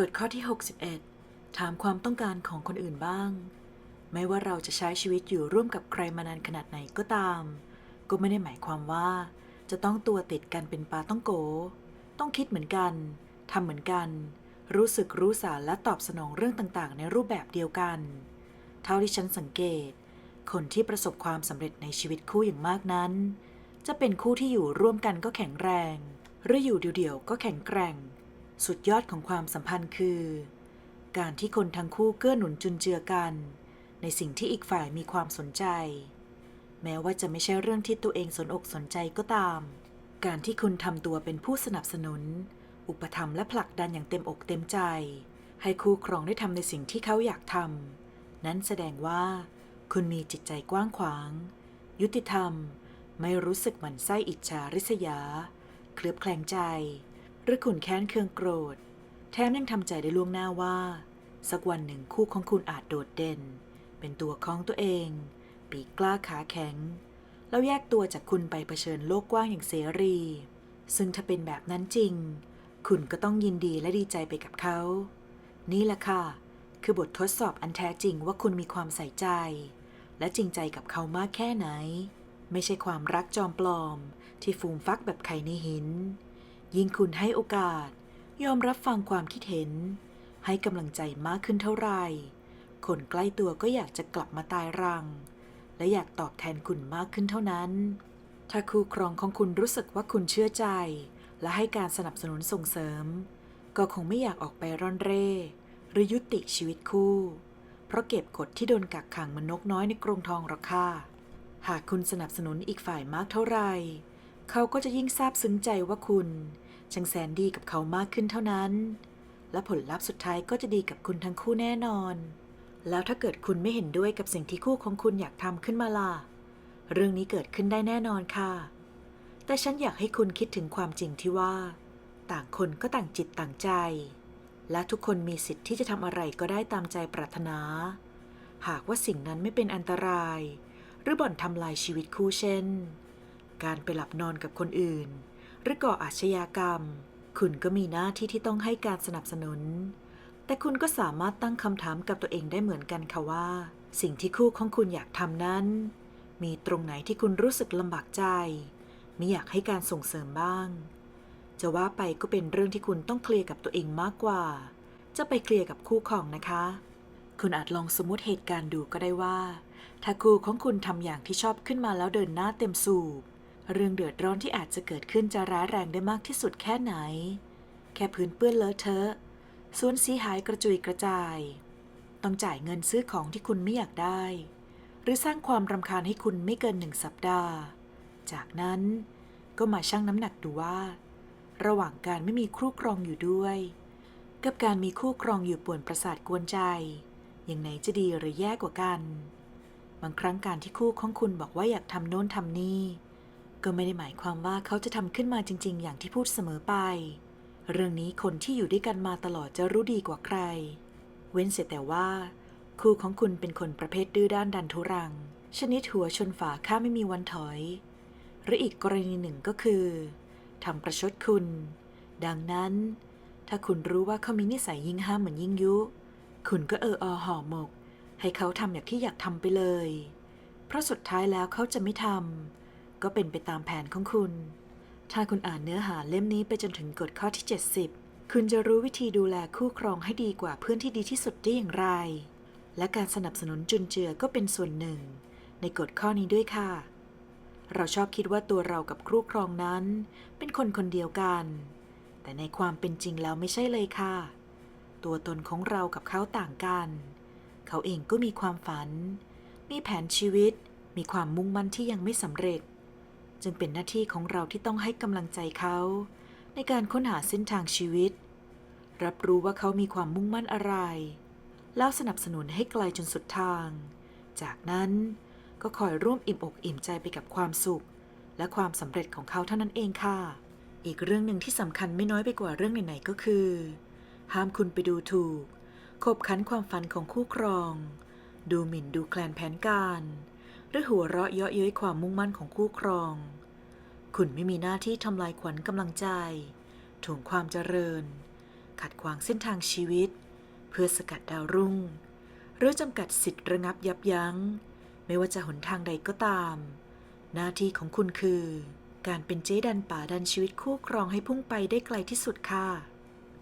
กฎข้อที่ 61 ถามความต้องการของคนอื่นบ้าง ไม่ว่าเราจะใช้ชีวิตอยู่ร่วมกับใครมานานขนาดไหนก็ตาม ก็ไม่ได้หมายความว่า จะต้องตัวติดกันเป็นปลาต้องโก ต้องคิดเหมือนกันทำเหมือนกัน รู้สึกรู้สารและตอบสนองเรื่องต่างๆ ในรูปแบบเดียวกัน เท่าที่ฉันสังเกต คนที่ประสบความสำเร็จในชีวิตคู่อย่างมากนั้น จะเป็นคู่ที่อยู่ร่วมกันก็แข็งแรง หรืออยู่เดี่ยวๆก็แข็งแกร่ง สุดยอดของความสัมพันธ์คือ การที่คนทั้งคู่เกื้อหนุนจุนเจือกัน ในสิ่งที่อีกฝ่ายมีความสนใจ แม้ว่าจะไม่ใช่เรื่องที่ตัวเองสนอกสนใจก็ตาม การที่คุณทำตัวเป็นผู้สนับสนุน อุปถัมภ์และผลักดันอย่างเต็มอกเต็มใจ ให้คู่ครองได้ทำในสิ่งที่เขาอยากทำนั้นแสดงว่า คุณมีจิตใจกว้างขวาง ยุติธรรม ไม่รู้สึกหมั่นไส้อิจฉาริษยา เคลือบแคลงใจ หรือขุนแค้นเคืองโกรธ แถมยังทำใจได้ล่วงหน้าว่า สักวันหนึ่งคู่ของคุณอาจโดดเด่น เป็นตัวของตัวเอง ปีกกล้าขาแข็ง แล้วแยกตัวจากคุณไปเผชิญโลกกว้างอย่างเสรี ซึ่งถ้าเป็นแบบนั้นจริง คุณก็ต้องยินดีและดีใจไปกับเขา นี่แหละค่ะ คือบททดสอบอันแท้จริงว่าคุณมีความใส่ใจ และจริงใจกับเขามากแค่ไหน ไม่ใช่ความรักจอมปลอม ที่ฟูมฟักแบบไข่ในหิน ยิ่งคุณให้โอกาส ยอมรับฟังความคิดเห็น ให้กำลังใจมากขึ้นเท่าไหร่ คนใกล้ตัวก็อยากจะกลับมาตายรัง และอยากตอบแทนคุณมากขึ้นเท่านั้น ถ้าคู่ครองของคุณรู้สึกว่าคุณเชื่อใจ และให้การสนับสนุนส่งเสริม ก็คงไม่อยากออกไปร่อนเร่ หรือยุติชีวิตคู่ เพราะเก็บกดที่โดนกักขังเหมันนกน้อยในกรงทองหรอกค่ะหากคุณสนับสนุนอีกฝ่ายมากเท่าไหร่ เขาก็จะยิ่งซาบซึ้งใจว่าคุณช่างแสนดีกับเขามากขึ้นเท่านั้น และผลลัพธ์สุดท้ายก็จะดีกับคุณทั้งคู่แน่นอน แล้วถ้าเกิดคุณไม่เห็นด้วยกับสิ่งที่คู่ของคุณอยากทำขึ้นมาล่ะ เรื่องนี้เกิดขึ้นได้แน่นอนค่ะ แต่ฉันอยากให้คุณคิดถึงความจริงที่ว่า ต่างคนก็ต่างจิตต่างใจ และทุกคนมีสิทธิ์ที่จะทำอะไรก็ได้ตามใจปรารถนา หากว่าสิ่งนั้นไม่เป็นอันตราย หรือบ่อนทำลายชีวิตคู่เช่น การไปหลับนอนกับคนอื่น หรือก่ออาชญากรรม คุณก็มีหน้าที่ที่ต้องให้การสนับสนุน แต่คุณก็สามารถตั้งคำถามกับตัวเองได้เหมือนกันค่ะว่า สิ่งที่คู่ของคุณอยากทำนั้น มีตรงไหนที่คุณรู้สึกลำบากใจไม่อยากให้การส่งเสริมบ้าง จะว่าไปก็เป็นเรื่องที่คุณต้องเคลียร์กับตัวเองมากกว่า จะไปเคลียร์กับคู่ของนะคะ คุณอาจลองสมมติเหตุการณ์ดูก็ได้ว่า ถ้าคู่ของคุณทำอย่างที่ชอบขึ้นมาแล้วเดินหน้าเต็มสูบ เรื่องเดือดร้อนที่อาจจะเกิดขึ้นจะร้ายแรงได้มากที่สุดแค่ไหน แค่พื้นเปื้อนเลอะเทอะส่วนสีหายกระจุยกระจาย ต้องจ่ายเงินซื้อของที่คุณไม่อยากได้ หรือสร้างความรำคาญให้คุณไม่เกินหนึ่งสัปดาห์ จากนั้นก็มาชั่งน้ำหนักดูว่า ระหว่างการไม่มีคู่ครองอยู่ด้วย กับการมีคู่ครองอยู่ป่วนประสาทกวนใจ อย่างไหนจะดีหรือแย่กว่ากัน บางครั้งการที่คู่ของคุณบอกว่าอยากทำโน้นทำนี่ ก็ไม่ได้หมายความว่าเขาจะทำขึ้นมาจริง ๆ อย่างที่พูดเสมอไป เรื่องนี้คนที่อยู่ด้วยกันมาตลอดจะรู้ดีกว่าใคร เว้นเสียแต่ว่า คู่ของคุณเป็นคนประเภทดื้อด้านดันทุรัง ชนิดหัวชนฝาข้าไม่มีวันถอย หรืออีกกรณีหนึ่งก็คือทำประชดคุณ ดังนั้น ถ้าคุณรู้ว่าเขามีนิสัยยิ่งห้ามเหมือนยิ่งยุ คุณก็เอออห่อหมก ให้เขาทำอย่างที่อยากทำไปเลย เพราะสุดท้ายแล้วเขาจะไม่ทำ ก็เป็นไปตามแผนของคุณ ถ้าคุณอ่านเนื้อหาเล่มนี้ไปจนถึงกฎข้อที่ 70 คุณจะรู้วิธีดูแลคู่ครองให้ดีกว่าเพื่อนที่ดีที่สุดได้อย่างไร และการสนับสนุนจุนเจือก็เป็นส่วนหนึ่ง ในกฎข้อนี้ด้วยค่ะ เราชอบคิดว่าตัวเรากับคู่ครองนั้น เป็นคนคนเดียวกัน แต่ในความเป็นจริงแล้วไม่ใช่เลยค่ะ ตัวตนของเรากับเขาต่างกัน เขาเองก็มีความฝัน มีแผนชีวิต มีความมุ่งมั่นที่ยังไม่สำเร็จ จึงเป็นหน้าที่ของเราที่ต้องให้กำลังใจเขา ในการค้นหาเส้นทางชีวิต รับรู้ว่าเขามีความมุ่งมั่นอะไร แล้วสนับสนุนให้ไกลจนสุดทาง จากนั้นก็คอยร่วมอิ่มอกอิ่มใจไปกับความสุข และความสำเร็จของเขาเท่านั้นเองค่ะ อีกเรื่องหนึ่งที่สำคัญไม่น้อยไปกว่าเรื่องไหนๆก็คือ ห้ามคุณไปดูถูกขบขันความฝันของคู่ครอง ดูหมิ่นดูแคลนแผนการ หรือหัวเราะเยาะเย้ยความมุ่งมั่นของคู่ครอง คุณไม่มีหน้าที่ทำลายขวัญกำลังใจถ่วงความเจริญ ขัดขวางเส้นทางชีวิต เพื่อสกัดดาวรุ่ง หรือจำกัดสิทธิ์ระงับยับยัง้ง ไม่ว่าจะหนทางใดก็ตาม หน้าที่ของคุณคือ การเป็นเจ๊ดันป่าดันชีวิตคู่ครองให้พุ่งไปได้ไกลที่สุดค่ะ